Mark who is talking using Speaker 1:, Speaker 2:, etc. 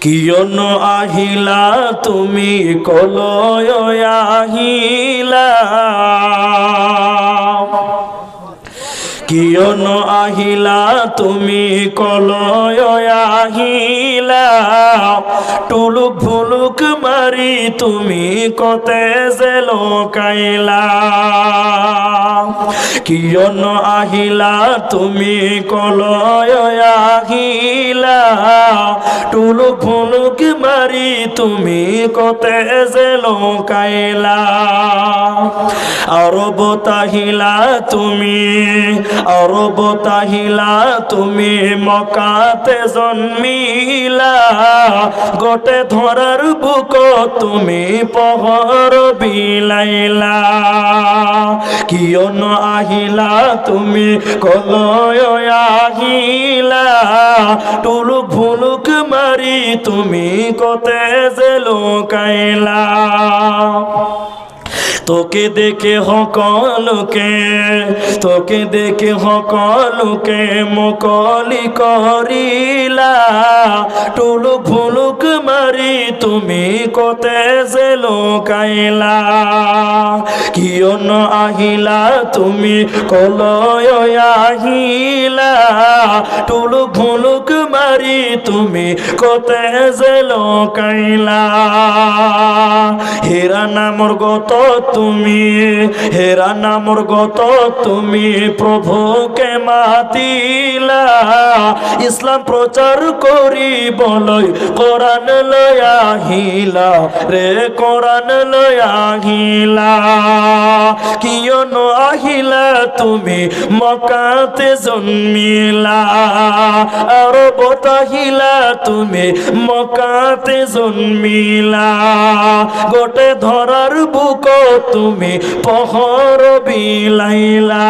Speaker 1: কিয়ন আহিলা তুমি কলয় আহিলা? কিয়ন আহিলা তুমি কলয় আহিলা? টুলুক ভুলুক মারি তুমি কতে যে লোকাইলা? কিয়ন আহিলা, তুমি কলয় আহিলা। টুলুক ভুলুক মারি তুমি কতে যে লোকাইলা। আরব তাহিলা, তুমি আরব তাহিলা, তুমি মকাতে জন্মিলা। গোটে ধরার বুক তুমি পহর বিলাইলা। কিয়ন আহিলা তুমি? কলয় আহিলা। টুলুক ভুলুক মারি তুমি কতে যে লোকাইলা। তোকে দেখে হকলকে তোকে দেখে হকলকে মকলি করিলা টুলু ফুলুক মারি তুমি কোতে যে লোকাইলা? কিয়ন আহিলা? তুমি কলয় আহিলা? টুলু ফুলুক মারি তুমি কতে যে লোকাইলা? হেরা নামর গত তুমি, হেরা নামর গত তুমি প্রভুকে মাতিলা। ইসলাম প্রচার করি বলই কোরআন লয়াহিলা রে কোরআন লয়াহিলা কিয়ন আহিলা তুমি মকাতে জন্মিলা? আর বতাহিলা তুমি মকাতে জন্মিলা? গোটে ধরার বুক তুমি পহর বিলাইলা।